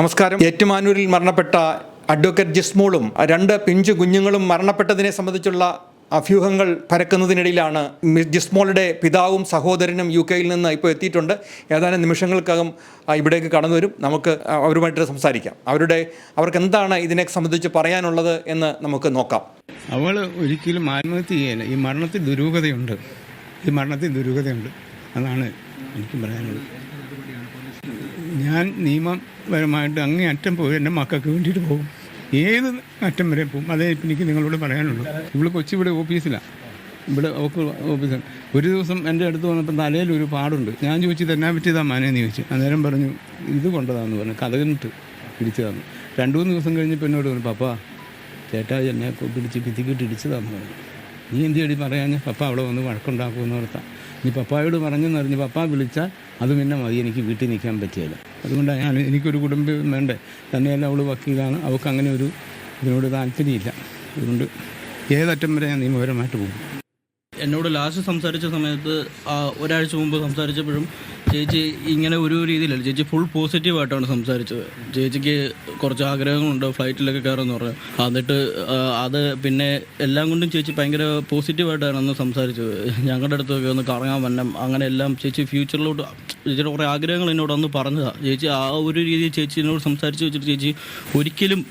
നമസ്കാരം. ഏറ്റുമാനൂരിൽ മരണപ്പെട്ട അഡ്വക്കേറ്റ് ജിസ്മോളും രണ്ട് പിഞ്ചു കുഞ്ഞുങ്ങളും മരണപ്പെട്ടതിനെ സംബന്ധിച്ചുള്ള അഭ്യൂഹങ്ങൾ പരക്കുന്നതിനിടയിലാണ് ജിസ്മോളുടെ പിതാവും സഹോദരനും യു കെയിൽ നിന്ന് ഇപ്പോൾ എത്തിയിട്ടുണ്ട്. ഏതാനും നിമിഷങ്ങൾക്കകം ഇവിടേക്ക് കടന്നു വരും. നമുക്ക് അവരുമായിട്ട് സംസാരിക്കാം. അവരുടെ അവർക്ക് എന്താണ് ഇതിനെ സംബന്ധിച്ച് പറയാനുള്ളത് എന്ന് നമുക്ക് നോക്കാം. അവൾ ഒരിക്കലും ആത്മഹത്യ ചെയ്യല ഈ മരണത്തിൽ ദുരൂഹതയുണ്ട്. ഈ മരണത്തിൽ ദുരൂഹതയുണ്ട്. അതാണ് എനിക്ക് പറയാനുള്ളത്. ഞാൻ നിയമപരമായിട്ട് അങ്ങേ അറ്റം പോയി എന്റെ മക്കൾക്ക് വേണ്ടിയിട്ട് പോകും. ഏത് അറ്റം വരെ പോകും? അതേ എനിക്ക് നിങ്ങളോട് പറയാനുള്ളൂ. ഇവിടെ കൊച്ചി ഇവിടെ ഓഫീസിലാണ് ഇവിടെ ഓക്ക് ഓഫീസാണ് ഒരു ദിവസം എന്റെ അടുത്ത് വന്നപ്പോൾ തലയിൽ ഒരു പാടുണ്ട്. ഞാൻ ചോദിച്ചു തന്നെ പറ്റിയതാ മാനേന്ന് ചോദിച്ചു. അന്നേരം പറഞ്ഞു ഇത് കൊണ്ടതാന്ന് പറഞ്ഞു. കഥകിട്ട് പിടിച്ചു തന്നു രണ്ടു മൂന്ന് ദിവസം കഴിഞ്ഞപ്പോൾ എന്നോട് പറഞ്ഞു പപ്പാ ചേട്ടാ എന്നെ പിടിച്ച് പിത്തിക്കിട്ട് ഇടിച്ചതാന്ന് പറഞ്ഞു. നീ എന്ത് ചെടി പറയാഞ്ഞ? പപ്പ അവിടെ വന്ന് വഴക്കുണ്ടാക്കുമെന്ന് ഓർത്താ. നീ പപ്പായോട് പറഞ്ഞെന്നറിഞ്ഞ് പപ്പ വിളിച്ചാൽ അത് പിന്നെ മതി എനിക്ക് വീട്ടിൽ നിൽക്കാൻ പറ്റിയില്ല അതുകൊണ്ട് ഞാൻ എനിക്കൊരു കുടുംബം വേണ്ടേ? തന്നെയല്ല അവൾ വക്കീലാണ്. അവൾക്ക് അങ്ങനെ ഒരു ഇതിനോട് താല്പര്യമില്ല. അതുകൊണ്ട് ഏതറ്റം വരെ ഞാൻ നിയമപരമായിട്ട് പോകും. എന്നോട് ലാസ്റ്റ് സംസാരിച്ച സമയത്ത് ഒരാഴ്ച മുമ്പ് സംസാരിച്ചപ്പോഴും ചേച്ചി ഇങ്ങനെ ഒരു രീതിയിലല്ല. ചേച്ചി ഫുൾ പോസിറ്റീവായിട്ടാണ് സംസാരിച്ചത്. ചേച്ചിക്ക് കുറച്ച് ആഗ്രഹങ്ങളുണ്ട് ഫ്ലൈറ്റിലൊക്കെ കയറുമെന്ന് പറഞ്ഞു. എന്നിട്ട് അത് പിന്നെ എല്ലാം കൊണ്ടും ചേച്ചി ഭയങ്കര പോസിറ്റീവായിട്ടാണ് അന്ന് സംസാരിച്ചത്. ഞങ്ങളുടെ അടുത്തൊക്കെ ഒന്ന് കറങ്ങാൻ വന്നം അങ്ങനെ എല്ലാം ചേച്ചി ഫ്യൂച്ചറിലോട്ട് ചേച്ചിയുടെ കുറേ ആഗ്രഹങ്ങൾ എന്നോട് അന്ന് പറഞ്ഞതാണ് ചേച്ചി ആ ഒരു രീതിയിൽ ചേച്ചി എന്നോട് സംസാരിച്ച് വെച്ചിട്ട് ചേച്ചി ഒരിക്കലും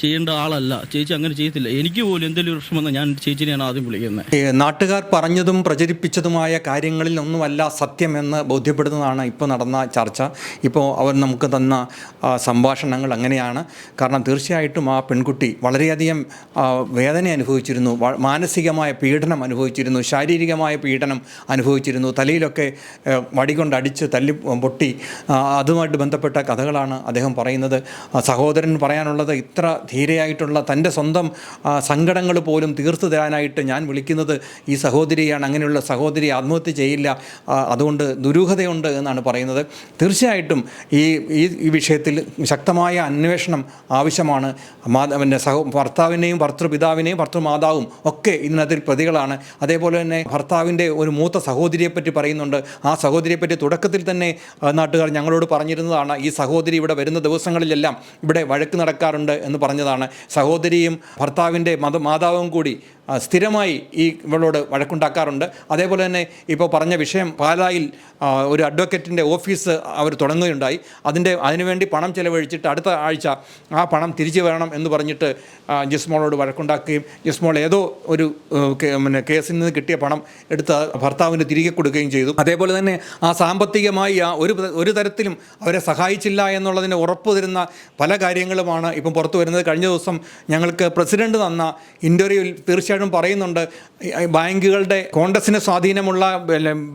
ചെയ്യേണ്ട ആളല്ല. ചേച്ചി അങ്ങനെ ചെയ്യത്തില്ല. എനിക്ക് പോലും എന്തെങ്കിലും പ്രശ്നം വന്നാൽ ഞാൻ ചേച്ചിനെയാണ് ആദ്യം വിളിക്കുന്നത്. നാട്ടുകാർ പറഞ്ഞതും പ്രചരിപ്പിച്ചതുമായ കാര്യങ്ങളിൽ ഒന്നുമല്ല സത്യമെന്ന് ബോധ്യപ്പെടുന്നതാണ് ഇപ്പോൾ നടന്ന ചർച്ച. ഇപ്പോൾ അവർ നമുക്ക് തന്ന സംഭാഷണങ്ങൾ അങ്ങനെയാണ്. കാരണം തീർച്ചയായിട്ടും ആ പെൺകുട്ടി വളരെയധികം വേദന അനുഭവിച്ചിരുന്നു. മാനസികമായ പീഡനം അനുഭവിച്ചിരുന്നു. ശാരീരികമായ പീഡനം അനുഭവിച്ചിരുന്നു. തലയിലൊക്കെ വടികൊണ്ട് അടിച്ച് തല്ലി പൊട്ടി അതുമായിട്ട് ബന്ധപ്പെട്ട കഥകളാണ് അദ്ദേഹം പറയുന്നത്. സഹോദരൻ പറയാനുള്ളത് ഇത്ര ധീരയായിട്ടുള്ള തന്റെ സ്വന്തം സങ്കടങ്ങൾ പോലും തീർത്തു തരാനായിട്ട് ഞാൻ വിളിക്കുന്നത് ഈ സഹോദരിയാണ്. അങ്ങനെയുള്ള സഹോദരി ആത്മഹത്യ ചെയ്യില്ല. അതുകൊണ്ട് ദുരൂഹതയുണ്ട് എന്നാണ് പറയുന്നത്. തീർച്ചയായിട്ടും ഈ ഈ വിഷയത്തിൽ ശക്തമായ അന്വേഷണം ആവശ്യമാണ്. പിന്നെ സഹോ ഭർത്താവിനെയും ഭർത്തൃപിതാവിനെയും ഭർത്തൃമാതാവും ഒക്കെ ഇതിനകത്തിൽ പ്രതികളാണ്. അതേപോലെ തന്നെ ഭർത്താവിന്റെ ഒരു മൂത്ത സഹോദരിയെപ്പറ്റി പറയുന്നുണ്ട്. ആ സഹോദരിയെപ്പറ്റി തുടക്കത്തിൽ തന്നെ നാട്ടുകാർ ഞങ്ങളോട് പറഞ്ഞിരുന്നതാണ് ഈ സഹോദരി ഇവിടെ വരുന്ന ദിവസങ്ങളിലെല്ലാം ഇവിടെ വഴക്ക് നടക്കാറുണ്ട്. എന്ന് പറഞ്ഞതാണ്. സഹോദരിയും ഭർത്താവിന്റെ മത മാതാവും കൂടി സ്ഥിരമായി ഈ ഇവളോട് വഴക്കുണ്ടാക്കാറുണ്ട്. അതേപോലെ തന്നെ ഇപ്പോൾ പറഞ്ഞ വിഷയം പാലായിൽ ഒരു അഡ്വക്കേറ്റിന്റെ ഓഫീസ് അവർ തുടങ്ങുകയുണ്ടായി. അതിന്റെ അതിനുവേണ്ടി പണം ചെലവഴിച്ചിട്ട് അടുത്ത ആഴ്ച ആ പണം തിരിച്ചു വേണം എന്ന് പറഞ്ഞിട്ട് ജിസ്മോളോട് വഴക്കുണ്ടാക്കുകയും ജിസ്മോൾ ഏതോ ഒരു പിന്നെ കേസിൽ നിന്ന് കിട്ടിയ പണം എടുത്ത് ഭർത്താവിന് തിരികെ കൊടുക്കുകയും ചെയ്തു. അതേപോലെ തന്നെ ആ സാമ്പത്തികമായി ആ ഒരു ഒരു തരത്തിലും അവരെ സഹായിച്ചില്ല എന്നുള്ളതിന് ഉറപ്പ് തരുന്ന പല കാര്യങ്ങളുമാണ് ഇപ്പം പുറത്തു വരുന്നത്. കഴിഞ്ഞ ദിവസം ഞങ്ങൾക്ക് പ്രസിഡന്റ് തന്ന ഇന്റർവ്യൂവിൽ തീർച്ചയായിട്ടും പറയുന്നുണ്ട് ബാങ്കുകളുടെ കോൺഗ്രസിന് സ്വാധീനമുള്ള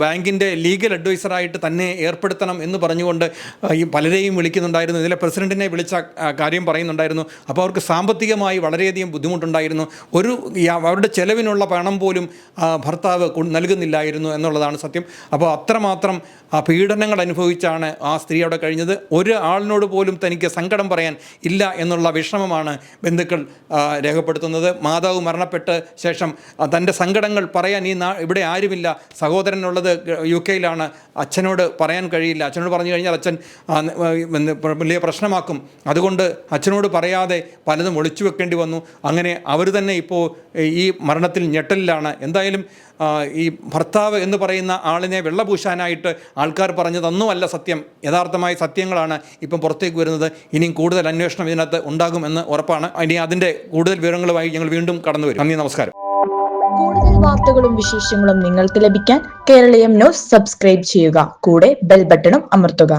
ബാങ്കിന്റെ ലീഗൽ അഡ്വൈസറായിട്ട് തന്നെ ഏർപ്പെടുത്തണം എന്ന് പറഞ്ഞുകൊണ്ട് ഈ പലരെയും വിളിക്കുന്നുണ്ടായിരുന്നു. ഇതിലെ പ്രസിഡന്റിനെ വിളിച്ച കാര്യം പറയുന്നുണ്ടായിരുന്നു. അപ്പോൾ അവർക്ക് സാമ്പത്തികമായി വളരെയധികം ബുദ്ധിമുട്ടുണ്ടായിരുന്നു. ഒരു അവരുടെ ചെലവിനുള്ള പണം പോലും ഭർത്താവ് നൽകുന്നില്ലായിരുന്നു എന്നുള്ളതാണ് സത്യം. അപ്പോൾ അത്രമാത്രം പീഡനങ്ങൾ അനുഭവിച്ചാണ് ആ സ്ത്രീ അവിടെ കഴിഞ്ഞത്. ഒരു ആളിനോട് പോലും തനിക്ക് സങ്കടം പറയാൻ ഇല്ല എന്നുള്ള വിഷമമാണ് ബന്ധുക്കൾ രേഖപ്പെടുത്തുന്നത്. മാതാവ് മരണപ്പെട്ട് ശേഷം തന്റെ സങ്കടങ്ങൾ പറയാൻ ഈ ഇവിടെ ആരുമില്ല. സഹോദരനുള്ളത് യു കെയിലാണ്. അച്ഛനോട് പറയാൻ കഴിയില്ല. അച്ഛനോട് പറഞ്ഞു കഴിഞ്ഞാൽ അച്ഛൻ വലിയ പ്രശ്നമാക്കും. അതുകൊണ്ട് അച്ഛനോട് പറയാതെ പലതും ഒളിച്ചു വെക്കേണ്ടി വന്നു. അങ്ങനെ അവർ തന്നെ ഇപ്പോൾ ഈ മരണത്തിൽ ഞെട്ടലിലാണ്. എന്തായാലും ഈ ഭർത്താവ് എന്ന് പറയുന്ന ആളിനെ വെള്ളപൂശാനായിട്ട് ആൾക്കാർ പറഞ്ഞതൊന്നുമല്ല സത്യം. യഥാർത്ഥമായ സത്യങ്ങളാണ് ഇപ്പം പുറത്തേക്ക് വരുന്നത്. ഇനിയും കൂടുതൽ അന്വേഷണം ഇതിനകത്ത് ഉണ്ടാകുമെന്ന് ഉറപ്പാണ്. ഇനി അതിന്റെ കൂടുതൽ വിവരങ്ങളുമായി ഞങ്ങൾ വീണ്ടും കടന്നു വരും നന്ദി നമസ്കാരം. കൂടുതൽ വാർത്തകളും വിശേഷങ്ങളും നിങ്ങൾക്ക് ലഭിക്കാൻ കേരളീയം ന്യൂസ് സബ്സ്ക്രൈബ് ചെയ്യുക. കൂടെ ബെൽ ബട്ടണും അമർത്തുക.